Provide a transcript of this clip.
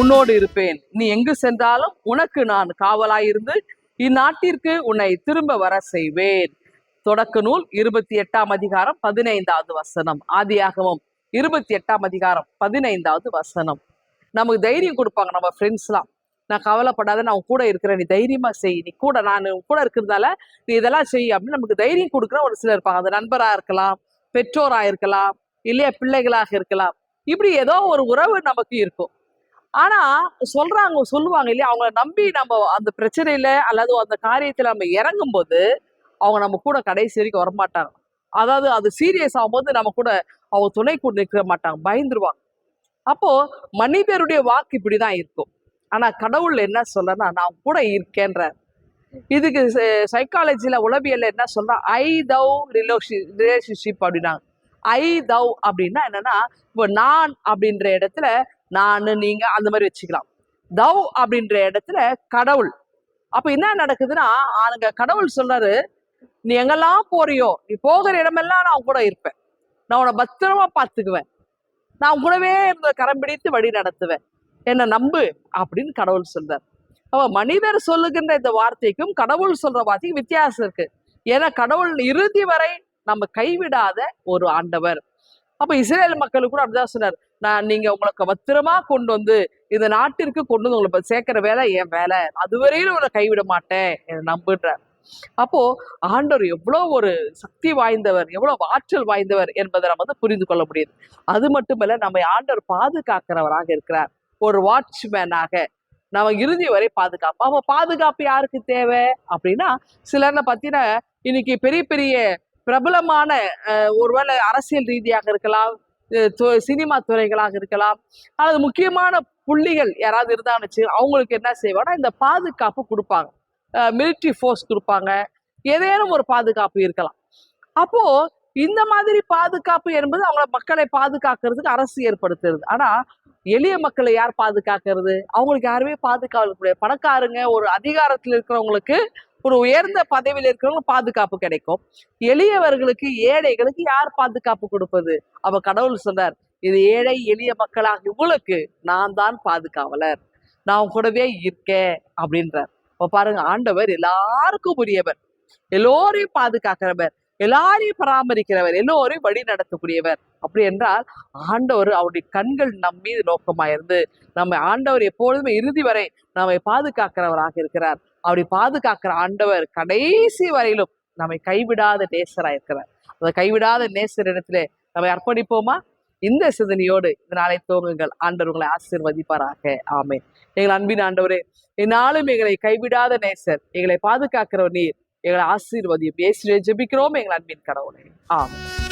உன்னோடு இருப்பேன். நீ எங்கு சென்றாலும் உனக்கு நான் காவலாயிருந்து இந்நாட்டிற்கு உன்னை திரும்ப வர செய்வேன். தொடக்க நூல் இருபத்தி எட்டாம் அதிகாரம் பதினைந்தாவது வசனம். ஆதியாகவும் இருபத்தி எட்டாம் அதிகாரம் பதினைந்தாவது வசனம். நமக்கு தைரியம் கொடுப்பாங்க நம்ம ஃப்ரெண்ட்ஸ்லாம் நான் கவலைப்படாத நான் உன் கூட இருக்கிறேன் நீ தைரியமா செய். நீ கூட நான் உன் கூட இருக்கிறதால நீ இதெல்லாம் செய் அப்படின்னு நமக்கு தைரியம் கொடுக்குற ஒரு சிலர் இருப்பாங்க. அது நண்பரா இருக்கலாம் பெற்றோரா இருக்கலாம் இல்லையா பிள்ளைகளாக இருக்கலாம். இப்படி ஏதோ ஒரு உறவு நமக்கு இருக்கும். ஆனா சொல்றாங்க சொல்லுவாங்க இல்லையா? அவங்கள நம்பி நம்ம அந்த பிரச்சனையில அல்லது அந்த காரியத்துல நம்ம இறங்கும் போது அவங்க நம்ம கூட கடைசி வரைக்கும் வரமாட்டாங்க. அதாவது அது சீரியஸ் ஆகும்போது நம்ம கூட அவங்க துணை கூட நிற்க மாட்டாங்க பயந்துருவாங்க. அப்போ மனிதருடைய வாக்கு இப்படிதான் இருக்கும். ஆனா கடவுள் என்ன சொல்லனா நான் கூட இருக்கேன்ற இதுக்கு சைக்காலஜில உளவியல்ல என்ன சொல்றா? ஐ தவ் ரிலேஷன்ஷிப் அப்படின்னாங்க. ஐ தவ் அப்படின்னா என்னன்னா இப்போ நான் அப்படின்ற இடத்துல நான் நீங்க அந்த மாதிரி வச்சுக்கலாம். தவ் அப்படின்ற இடத்துல கடவுள். அப்ப என்ன நடக்குதுன்னா ஆளுங்க கடவுள் சொல்றாரு நீ எங்கெல்லாம் போறியோ நீ போகிற இடமெல்லாம் நான் கூட இருப்பேன். நான் உன்னை பத்திரமா பார்த்துக்குவேன். நான் கூடவே இருந்த கரம் பிடித்து வழி நடத்துவேன். என்னை நம்பு அப்படின்னு கடவுள் சொல்றார். அப்ப மனிதர் சொல்லுகின்ற இந்த வார்த்தைக்கும் கடவுள் சொல்ற வார்த்தைக்கும் வித்தியாசம் இருக்கு. ஏன்னா கடவுள் இறுதி வரை நம்ம கைவிடாத ஒரு ஆண்டவர். அப்ப இஸ்ரேல் மக்களுக்கு கூட அப்படிதான் சொன்னார். நான் நீங்க உங்களுக்கு பத்திரமா கொண்டு வந்து இந்த நாட்டிற்கு கொண்டு வந்து உங்களை சேர்க்கிற வேலை என் வேலை. அதுவரையிலும் உங்களை கைவிட மாட்டேன் என்னை நம்புன்ற அப்போ ஆண்டவர் எவ்வளவு ஒரு சக்தி வாய்ந்தவர் எவ்வளவு ஆற்றல் வாய்ந்தவர் என்பதை நம்ம வந்து புரிந்து கொள்ள முடியுது. அது மட்டுமல்ல நம்ம ஆண்டவர் பாதுகாக்கிறவராக இருக்கிறார். ஒரு வாட்ச்மேனாக நம்ம இறுதி வரை பாதுகாப்பு அப்ப பாதுகாப்பு யாருக்கு தேவை? அப்படின்னா சிலர்ல பார்த்தீங்கன்னா இன்னைக்கு பெரிய பெரிய பிரபலமான அஹ், ஒருவேளை அரசியல் ரீதியாக இருக்கலாம் சினிமா துறைகளாக இருக்கலாம். அல்லது முக்கியமான புள்ளிகள் யாராவது இருந்தான்னு வச்சு அவங்களுக்கு என்ன செய்வாங்கன்னா இந்த பாதுகாப்பு கொடுப்பாங்க. மிலிட்ரி ஃபோர்ஸ் கொடுப்பாங்க. ஏதேனும் ஒரு பாதுகாப்பு இருக்கலாம். அப்போ இந்த மாதிரி பாதுகாப்பு என்பது அவங்கள மக்களை பாதுகாக்கிறதுக்கு அரசு ஏற்படுத்துறது. ஆனா எளிய மக்களை யார் பாதுகாக்கிறது? அவங்களுக்கு யாருமே பாதுகாக்கக்கூடிய பணக்காரங்க ஒரு அதிகாரத்தில் இருக்கிறவங்களுக்கு ஒரு உயர்ந்த பதவியில் இருக்கிறவங்க பாதுகாப்பு கிடைக்கும். எளியவர்களுக்கு ஏழைகளுக்கு யார் பாதுகாப்பு கொடுப்பது? அவ கடவுள் சொன்னார் இது ஏழை எளிய மக்களாக இவங்களுக்கு நான் தான் பாதுகாவலர். நான் கூடவே இருக்கேன் அப்படின்றார். இப்போ பாருங்க ஆண்டவர் எல்லாருக்கும் உரியவர். எல்லோரையும் பாதுகாக்கிறவர் எல்லாரையும் பராமரிக்கிறவர் எல்லோரையும் வழி நடத்தக்கூடியவர். அப்படி என்றால் ஆண்டவர் அவருடைய கண்கள் நம் மீது நோக்கமாயிருந்து நம்ம ஆண்டவர் எப்பொழுதுமே இறுதி வரை நம்மை பாதுகாக்கிறவராக இருக்கிறார். அப்படி பாதுகாக்கிற ஆண்டவர் கடைசி வரையிலும் நம்மை கைவிடாத நேசரா இருக்கிறார் அந்த கைவிடாத நேசர் இடத்திலே நம்மை அர்ப்பணிப்போமா? இந்த சிந்தனையோடு இந்த நாளை தோங்குங்கள் ஆண்டவர் உங்களை ஆசீர்வதிப்பாராக. ஆமே எங்கள் அன்பின் ஆண்டவரே இந்நாளும் எங்களை கைவிடாத நேசர் எங்களை பாதுகாக்கிற நீர். எங்களை ஆசீர்வதியும். இயேசுவே ஜெபிக்கிறோம் எங்கள் அன்பின் கடவுளே. ஆமென்.